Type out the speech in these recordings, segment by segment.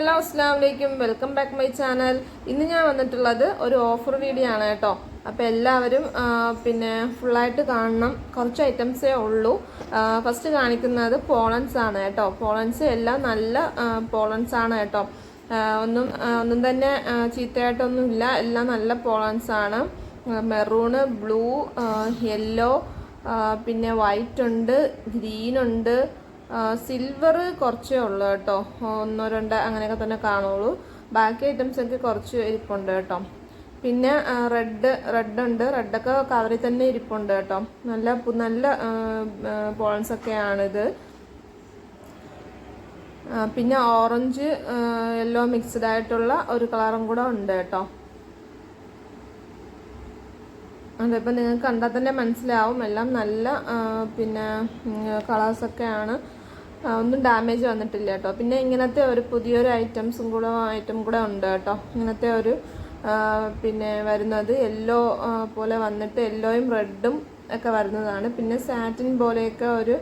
Hello അസ്സാം വലൈക്കും welcome back my channel. ഇന്ന് ഞാൻ വന്നിട്ടുള്ളത് ഒരു ഓഫർ വീഡിയോ ആണ് കേട്ടോ. അപ്പോൾ എല്ലാവരും പിന്നെ ഫുള്ളായിട്ട് കാണണം. കുറച്ച് ഐറ്റംസേ ഉള്ളൂ. ഫസ്റ്റ് കാണിക്കുന്നത് പോളൻസ് ആണ് കേട്ടോ. പോളൻസ് എല്ലാം നല്ല പോളൻസ് ആണ് കേട്ടോ. ഒന്നും ഒന്നും തന്നെ ചീത്തയായിട്ടൊന്നും ഇല്ല. എല്ലാം നല്ല പോളൻസ് ആണ്. മെറൂണ് ബ്ലൂ യെല്ലോ പിന്നെ വൈറ്റ് ഉണ്ട് ഗ്രീൻ ഉണ്ട് സിൽവർ കുറച്ചേ ഉള്ളൂ കേട്ടോ. ഒന്നോ രണ്ടോ അങ്ങനെയൊക്കെ തന്നെ കാണുള്ളൂ. ബാക്കി ഐറ്റംസ് ഒക്കെ കുറച്ച് ഇരിപ്പുണ്ട് കേട്ടോ. പിന്നെ റെഡ് റെഡ് ഉണ്ട്. റെഡൊക്കെ കവറിൽ തന്നെ ഇരിപ്പുണ്ട് കേട്ടോ. നല്ല നല്ല പോളൻസ് ഒക്കെയാണിത്. പിന്നെ ഓറഞ്ച് യെല്ലോ മിക്സ്ഡ് ആയിട്ടുള്ള ഒരു കളറും കൂടെ ഉണ്ട് കേട്ടോ. അതിപ്പോൾ നിങ്ങൾക്ക് കണ്ടാൽ തന്നെ മനസ്സിലാവും. എല്ലാം നല്ല പിന്നെ കളേഴ്സൊക്കെയാണ് ഒന്നും ഡാമേജ് വന്നിട്ടില്ല കേട്ടോ. പിന്നെ ഇങ്ങനത്തെ ഒരു പുതിയൊരു ഐറ്റംസും കൂടെ ഐറ്റം കൂടെ ഉണ്ട് കേട്ടോ. ഇങ്ങനത്തെ ഒരു പിന്നെ വരുന്നത് യെല്ലോ പോലെ വന്നിട്ട് യെല്ലോയും റെഡും ഒക്കെ വരുന്നതാണ്. പിന്നെ സാറ്റിൻ പോലെയൊക്കെ ഒരു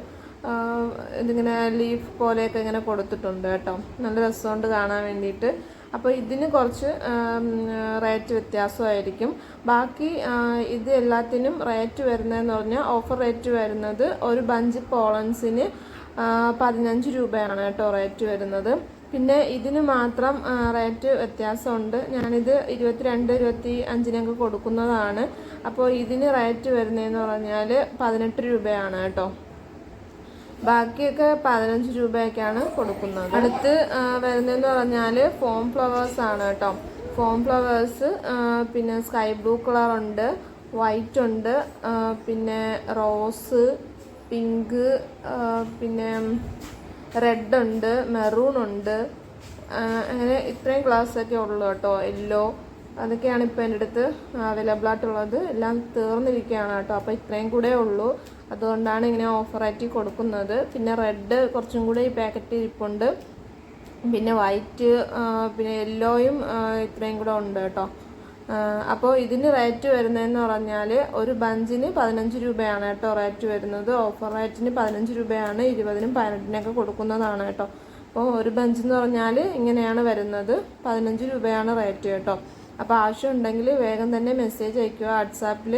ഇതിങ്ങനെ ലീഫ് പോലെയൊക്കെ ഇങ്ങനെ കൊടുത്തിട്ടുണ്ട് കേട്ടോ. നല്ല രസമുണ്ട് കാണാൻ വേണ്ടിയിട്ട്. അപ്പോൾ ഇതിന് കുറച്ച് റേറ്റ് വ്യത്യാസമായിരിക്കും. ബാക്കി ഇത് എല്ലാത്തിനും റേറ്റ് വരുന്നതെന്ന് പറഞ്ഞാൽ ഓഫർ റേറ്റ് വരുന്നത് ഒരു ബഞ്ച് പോളൻസിന് പതിനഞ്ച് രൂപയാണ് കേട്ടോ റേറ്റ് വരുന്നത്. പിന്നെ ഇതിന് മാത്രം റേറ്റ് വ്യത്യാസമുണ്ട്. ഞാനിത് ഇരുപത്തിരണ്ട് ഇരുപത്തി അഞ്ചിനൊക്കെ കൊടുക്കുന്നതാണ്. അപ്പോൾ ഇതിന് റേറ്റ് വരുന്നതെന്ന് പറഞ്ഞാൽ പതിനെട്ട് രൂപയാണ് കേട്ടോ. ബാക്കിയൊക്കെ പതിനഞ്ച് രൂപയൊക്കെയാണ് കൊടുക്കുന്നത്. അടുത്ത് വരുന്നതെന്ന് പറഞ്ഞാൽ ഫോം ഫ്ലവേഴ്സ് ആണ് കേട്ടോ. ഫോം ഫ്ലവേഴ്സ് പിന്നെ സ്കൈ ബ്ലൂ കളർ ഉണ്ട് വൈറ്റ് ഉണ്ട് പിന്നെ റോസ് പിങ്ക് പിന്നെ റെഡ് ഉണ്ട് മെറൂൺ ഉണ്ട്. അങ്ങനെ ഇത്രയും ഒക്കെ ഉള്ളു കേട്ടോ യെല്ലോ അതൊക്കെയാണ് ഇപ്പോൾ എന്റെ അടുത്ത് അവൈലബിൾ ആയിട്ടുള്ളത്. എല്ലാം തീർന്നിരിക്കുകയാണ് കേട്ടോ അപ്പോൾ ഇത്രയും കൂടെ ഉള്ളൂ. അതുകൊണ്ടാണ് ഇങ്ങനെ ഓഫറായിട്ട് കൊടുക്കുന്നത്. പിന്നെ റെഡ് കുറച്ചും കൂടെ ഈ പാക്കറ്റിൽ ഇരിപ്പുണ്ട്. പിന്നെ വൈറ്റ് പിന്നെ യെല്ലോയും ഇത്രയും കൂടെ ഉണ്ട് കേട്ടോ. അപ്പോൾ ഇതിന് റേറ്റ് വരുന്നതെന്ന് പറഞ്ഞാൽ ഒരു ബഞ്ചിന് പതിനഞ്ച് രൂപയാണ് കേട്ടോ റേറ്റ് വരുന്നത്. ഓഫർ റേറ്റിന് പതിനഞ്ച് രൂപയാണ് ഇരുപതിനും പതിനെട്ടിനൊക്കെ കൊടുക്കുന്നതാണ് കേട്ടോ. അപ്പോൾ ഒരു ബഞ്ച് എന്ന് പറഞ്ഞാൽ ഇങ്ങനെയാണ് വരുന്നത്. പതിനഞ്ച് രൂപയാണ് റേറ്റ് കേട്ടോ. അപ്പോൾ ആവശ്യമുണ്ടെങ്കിൽ വേഗം തന്നെ മെസ്സേജ് അയക്കുക വാട്സാപ്പിൽ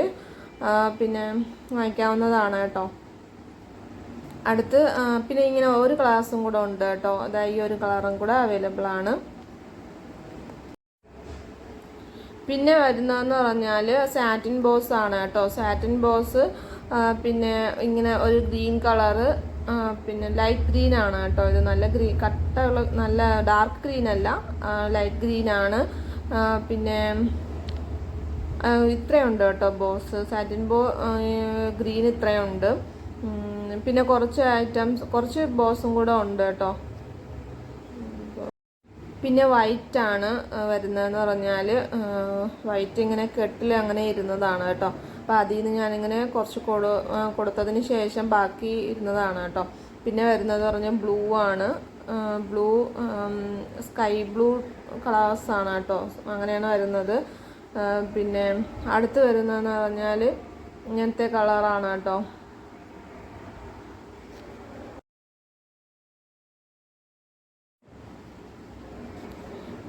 പിന്നെ വാങ്ങിക്കാവുന്നതാണ് കേട്ടോ. അടുത്ത് പിന്നെ ഇങ്ങനെ ഒരു കളേഴ്സും കൂടെ ഉണ്ട് കേട്ടോ. അതായത് ഈ ഒരു കളറും കൂടെ അവൈലബിൾ ആണ്. പിന്നെ വരുന്നതെന്ന് പറഞ്ഞാൽ സാറ്റിൻ ബോസ് ആണ് കേട്ടോ. സാറ്റിൻ ബോസ് പിന്നെ ഇങ്ങനെ ഒരു ഗ്രീൻ കളറ് പിന്നെ ലൈറ്റ് ഗ്രീൻ ആണ് കേട്ടോ. ഇത് നല്ല ഗ്രീൻ കട്ടുള്ള നല്ല ഡാർക്ക് ഗ്രീൻ അല്ല ലൈറ്റ് ഗ്രീൻ ആണ്. പിന്നെ ഇത്രയുണ്ട് കേട്ടോ ബോസ് സാറ്റിൻ ബോ ഗ്രീൻ ഇത്രയുണ്ട്. പിന്നെ കുറച്ച് ഐറ്റംസ് കുറച്ച് ബോസും കൂടെ ഉണ്ട് കേട്ടോ. പിന്നെ വൈറ്റ് ആണ് വരുന്നതെന്ന് പറഞ്ഞാൽ വൈറ്റ് ഇങ്ങനെ കെട്ടിൽ അങ്ങനെ ഇരുന്നതാണ് കേട്ടോ. അപ്പോൾ അതിൽ നിന്ന് ഞാനിങ്ങനെ കുറച്ച് കൊടു കൊടുത്തതിന് ശേഷം ബാക്കി ഇരുന്നതാണ് കേട്ടോ. പിന്നെ വരുന്നത് പറഞ്ഞാൽ ബ്ലൂ ആണ് ബ്ലൂ സ്കൈ ബ്ലൂ കളേഴ്സ് ആണ് കേട്ടോ. അങ്ങനെയാണ് വരുന്നത്. പിന്നെ അടുത്ത് വരുന്നതെന്ന് പറഞ്ഞാൽ ഇങ്ങനത്തെ കളറാണ് കേട്ടോ.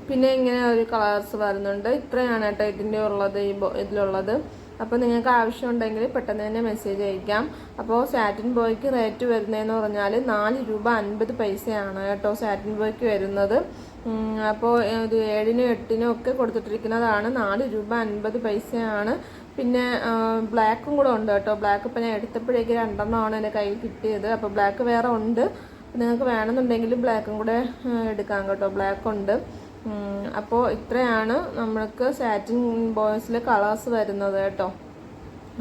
പിന്നെ ഇങ്ങനെ ഒരു കളേഴ്സ് വരുന്നുണ്ട്. ഇത്രയാണ് കേട്ടോ ഇതിന്റെ ഉള്ളത് ഈ ഇതിലുള്ളത്. അപ്പോൾ നിങ്ങൾക്ക് ആവശ്യമുണ്ടെങ്കിൽ പെട്ടെന്ന് തന്നെ മെസ്സേജ് അയക്കാം. അപ്പോൾ സാറ്റിൻ ബോയ്ക്ക് റേറ്റ് വരുന്നതെന്ന് പറഞ്ഞാൽ നാല് രൂപ അൻപത് പൈസയാണ് കേട്ടോ സാറ്റിൻ ബോയ്ക്ക് വരുന്നത്. അപ്പോൾ ഇത് ഏഴിനും എട്ടിനും ഒക്കെ കൊടുത്തിട്ടിരിക്കുന്നതാണ്. നാല് രൂപ അൻപത് പൈസയാണ്. പിന്നെ ബ്ലാക്കും കൂടെ ഉണ്ട് കേട്ടോ. ബ്ലാക്ക് ഇപ്പം ഞാൻ എടുത്തപ്പോഴേക്ക് രണ്ടെണ്ണമാണ് എന്റെ കയ്യിൽ കിട്ടിയത്. അപ്പോൾ ബ്ലാക്ക് വേറെ ഉണ്ട്. നിങ്ങൾക്ക് വേണമെന്നുണ്ടെങ്കിൽ ബ്ലാക്കും കൂടെ എടുക്കാം കേട്ടോ. ബ്ലാക്ക് ഉണ്ട്. അപ്പോൾ ഇത്രയാണ് നമ്മൾക്ക് സാറ്റിൻ ബോയ്സിൽ കളേഴ്സ് വരുന്നത് കേട്ടോ.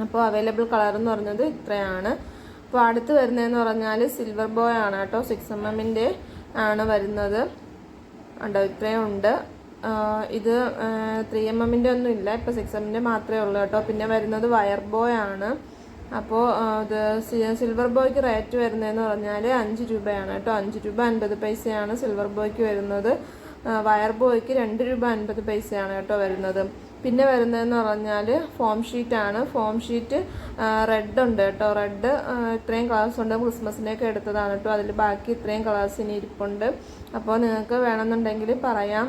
അപ്പോൾ അവൈലബിൾ കളർ എന്ന് പറഞ്ഞത് ഇത്രയാണ്. അപ്പോൾ അടുത്ത് വരുന്നതെന്ന് പറഞ്ഞാൽ സിൽവർ ബോയ് ആണ് കേട്ടോ. സിക്സ് എം എമ്മിന്റെ ആണ് വരുന്നത്. ഉണ്ടോ ഇത്രയും ഉണ്ട്. ഇത് ത്രീ എം എമ്മിന്റെ ഒന്നും ഇല്ല. ഇപ്പോൾ സിക്സ് എമ്മിന്റെ മാത്രമേ ഉള്ളൂ കേട്ടോ. പിന്നെ വരുന്നത് വയർ ബോയ് ആണ്. അപ്പോൾ ഇത് സിൽവർ ബോയ്ക്ക് റേറ്റ് വരുന്നതെന്ന് പറഞ്ഞാൽ അഞ്ച് രൂപയാണ് കേട്ടോ. അഞ്ച് രൂപ അൻപത് പൈസയാണ് സിൽവർ ബോയ്ക്ക് വരുന്നത്. വയർ ബോയ്ക്ക് രണ്ട് രൂപ അൻപത് പൈസയാണ് കേട്ടോ വരുന്നത്. പിന്നെ വരുന്നതെന്ന് പറഞ്ഞാൽ ഫോം ഷീറ്റാണ് ഫോം ഷീറ്റ് റെഡ് ഉണ്ട് കേട്ടോ. റെഡ് ഇത്രയും കളേഴ്സ് ഉണ്ട്. ക്രിസ്മസിന്റെയൊക്കെ എടുത്തതാണ് കേട്ടോ. അതിൽ ബാക്കി ഇത്രയും കളേഴ്സ് ഇനി ഇരിപ്പുണ്ട്. അപ്പോൾ നിങ്ങൾക്ക് വേണമെന്നുണ്ടെങ്കിൽ പറയാം.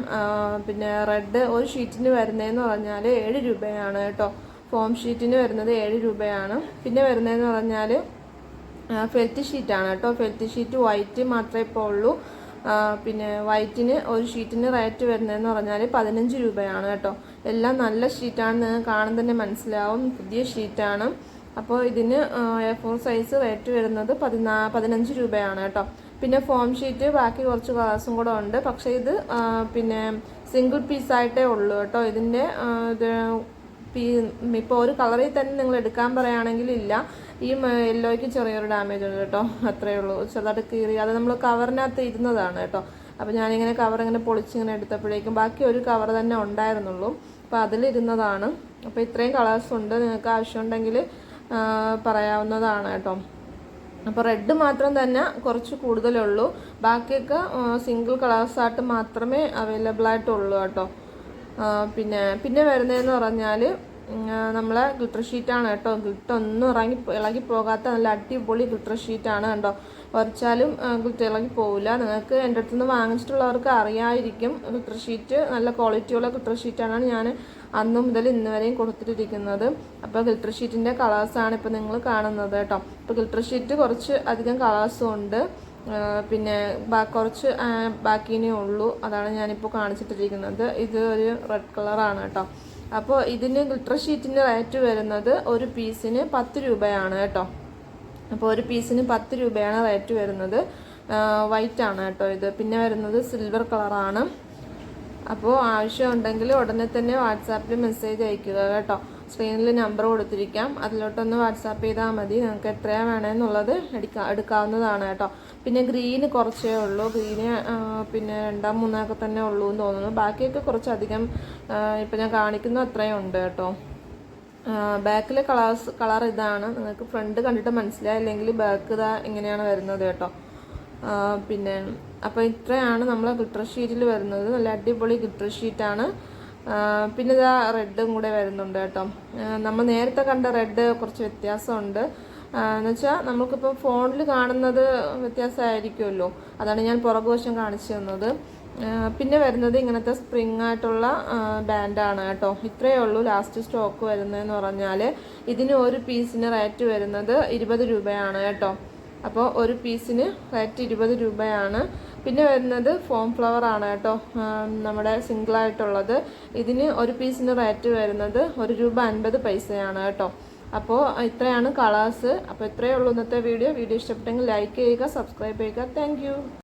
പിന്നെ റെഡ് ഒരു ഷീറ്റിന് വരുന്നതെന്ന് പറഞ്ഞാൽ ഏഴ് രൂപയാണ് കേട്ടോ. ഫോം ഷീറ്റിന് വരുന്നത് ഏഴ് രൂപയാണ്. പിന്നെ വരുന്നതെന്ന് പറഞ്ഞാൽ ഫെൽറ്റ് ഷീറ്റാണ് കേട്ടോ. ഫെൽറ്റ് ഷീറ്റ് വൈറ്റ് മാത്രമേ ഇപ്പോൾ ഉള്ളൂ. പിന്നെ വൈറ്റിന് ഒരു ഷീറ്റിന് റേറ്റ് വരുന്നതെന്ന് പറഞ്ഞാൽ പതിനഞ്ച് രൂപയാണ് കേട്ടോ. എല്ലാം നല്ല ഷീറ്റാണ് കാണാൻ തന്നെ മനസ്സിലാവും. പുതിയ ഷീറ്റാണ്. അപ്പോൾ ഇതിന് എ ഫോർ സൈസ് റേറ്റ് വരുന്നത് പതിനാ പതിനഞ്ച് രൂപയാണ് കേട്ടോ. പിന്നെ ഫോം ഷീറ്റ് ബാക്കി കുറച്ച് കളേഴ്സും കൂടെ ഉണ്ട്. പക്ഷേ ഇത് പിന്നെ സിംഗിൾ പീസായിട്ടേ ഉള്ളൂ കേട്ടോ. ഇതിന്റെ ഇത് ഇപ്പോൾ ഒരു കളറിൽ തന്നെ നിങ്ങൾ എടുക്കാൻ പറയുകയാണെങ്കിൽ ഇല്ല. ഈ യെല്ലോയ്ക്ക് ചെറിയൊരു ഡാമേജ് ഉണ്ട് കേട്ടോ. അത്രയേ ഉള്ളൂ. ചെറുതായിട്ട് കീറി. അത് നമ്മൾ കവറിനകത്ത് ഇരുന്നതാണ് കേട്ടോ. അപ്പോൾ ഞാനിങ്ങനെ കവർ ഇങ്ങനെ പൊളിച്ചിങ്ങനെ എടുത്തപ്പോഴേക്കും ബാക്കി ഒരു കവർ തന്നെ ഉണ്ടായിരുന്നുള്ളൂ. അപ്പോൾ അതിലിരുന്നതാണ്. അപ്പോൾ ഇത്രയും കളേഴ്സ് ഉണ്ട്. നിങ്ങൾക്ക് ആവശ്യമുണ്ടെങ്കിൽ പറയാവുന്നതാണ് കേട്ടോ. അപ്പോൾ റെഡ് മാത്രം തന്നെ കുറച്ച് കൂടുതലുള്ളൂ. ബാക്കിയൊക്കെ സിംഗിൾ കളേഴ്സായിട്ട് മാത്രമേ അവൈലബിൾ ആയിട്ടുള്ളൂ കേട്ടോ. പിന്നെ പിന്നെ വരുന്നതെന്ന് പറഞ്ഞാൽ നമ്മളെ ഗ്ലിറ്റർ ഷീറ്റാണ് കേട്ടോ. ഗ്ലിറ്റർ ഒന്നും ഇറങ്ങി ഇളകി പോകാത്ത നല്ല അടിപൊളി ഗ്ലിറ്റർ ഷീറ്റാണ് കണ്ടോ. ഉരച്ചാലും ഗ്ലിറ്റർ ഇളകി പോവില്ല നിങ്ങൾക്ക് എന്റെ അടുത്ത് നിന്ന് വാങ്ങിച്ചിട്ടുള്ളവർക്ക് അറിയായിരിക്കും. ഗ്ലിറ്റർ ഷീറ്റ് നല്ല ക്വാളിറ്റിയുള്ള ഗ്ലിറ്റർ ഷീറ്റാണ് ഞാൻ അന്ന് മുതൽ ഇന്ന് വരെയും കൊടുത്തിട്ടിരിക്കുന്നത്. അപ്പോൾ ഗ്ലിറ്റർ ഷീറ്റിന്റെ കളേഴ്സാണ് ഇപ്പോൾ നിങ്ങൾ കാണുന്നത് കേട്ടോ. ഇപ്പോൾ ഗ്ലിറ്റർ ഷീറ്റ് കുറച്ച് അധികം കളേഴ്സും ഉണ്ട്. പിന്നെ കുറച്ച് ബാക്കിനേ ഉള്ളൂ. അതാണ് ഞാനിപ്പോൾ കാണിച്ചിട്ടിരിക്കുന്നത്. ഇത് ഒരു റെഡ് കളറാണ് കേട്ടോ. അപ്പോൾ ഇതിന് ഗ്ലിറ്റർ ഷീറ്റിന്റെ റേറ്റ് വരുന്നത് ഒരു പീസിന് പത്ത് രൂപയാണ് കേട്ടോ. അപ്പോൾ ഒരു പീസിന് പത്ത് രൂപയാണ് റേറ്റ് വരുന്നത്. വൈറ്റ് ആണ് കേട്ടോ ഇത്. പിന്നെ വരുന്നത് സിൽവർ കളറാണ് അപ്പോൾ ആവശ്യമുണ്ടെങ്കിൽ ഉടനെ തന്നെ വാട്സാപ്പിൽ മെസ്സേജ് അയക്കുക കേട്ടോ. സ്ക്രീനിൽ നമ്പർ കൊടുത്തിരിക്കാം. അതിലോട്ടൊന്ന് വാട്സാപ്പ് ചെയ്താൽ മതി. നിങ്ങൾക്ക് എത്രയാണ് വേണമെന്നുള്ളത് എടുക്കാ എടുക്കാവുന്നതാണ് കേട്ടോ. പിന്നെ ഗ്രീന് കുറച്ചേ ഉള്ളൂ. ഗ്രീന് പിന്നെ രണ്ടാം മൂന്നൊക്കെ തന്നെ ഉള്ളൂ എന്ന് തോന്നുന്നു. ബാക്കിയൊക്കെ കുറച്ചധികം ഇപ്പം ഞാൻ കാണിക്കുന്ന അത്രയും ഉണ്ട് കേട്ടോ. ബാക്കിലെ കളേഴ്സ് കളർ ഇതാണ്. നിങ്ങൾക്ക് ഫ്രണ്ട് കണ്ടിട്ട് മനസ്സിലായില്ലെങ്കിൽ ബാക്ക് ഇതാ ഇങ്ങനെയാണ് വരുന്നത് കേട്ടോ. പിന്നെ അപ്പോൾ ഇത്രയാണ് നമ്മൾ ഗിട്ടർ ഷീറ്റിൽ വരുന്നത്. നല്ല അടിപൊളി ഗിട്ടർ ഷീറ്റാണ്. പിന്നെ ഇതാ റെഡും കൂടെ വരുന്നുണ്ട് കേട്ടോ. നമ്മൾ നേരത്തെ കണ്ട റെഡ് കുറച്ച് വ്യത്യാസമുണ്ട്. എന്നുവെച്ചാൽ നമുക്കിപ്പോൾ ഫോണിൽ കാണുന്നത് വ്യത്യാസമായിരിക്കുമല്ലോ. അതാണ് ഞാൻ പുറകുവശം കാണിച്ചു തന്നത്. പിന്നെ വരുന്നത് ഇങ്ങനത്തെ സ്പ്രിങ് ആയിട്ടുള്ള ബാൻഡാണ് കേട്ടോ. ഇത്രയേ ഉള്ളൂ ലാസ്റ്റ് സ്റ്റോക്ക് വരുന്നതെന്ന് പറഞ്ഞാൽ ഇതിന് ഒരു പീസിന് റേറ്റ് വരുന്നത് ഇരുപത് രൂപയാണ് കേട്ടോ. അപ്പോൾ ഒരു പീസിന് റേറ്റ് ഇരുപത് രൂപയാണ്. പിന്നെ വരുന്നത് ഫോം ഫ്ലവർ ആണ് കേട്ടോ. നമ്മുടെ സിംഗിളായിട്ടുള്ളത് ഇതിന് ഒരു പീസിന് റേറ്റ് വരുന്നത് ഒരു രൂപ അൻപത് പൈസയാണ് കേട്ടോ. അപ്പോൾ ഇത്രയാണ് കളേഴ്സ് അപ്പോൾ ഇത്രയേ ഉള്ളൂ ഇന്നത്തെ വീഡിയോ വീഡിയോ ഇഷ്ടപ്പെട്ടെങ്കിൽ ലൈക്ക് ചെയ്യുക സബ്സ്ക്രൈബ് ചെയ്യുക. താങ്ക്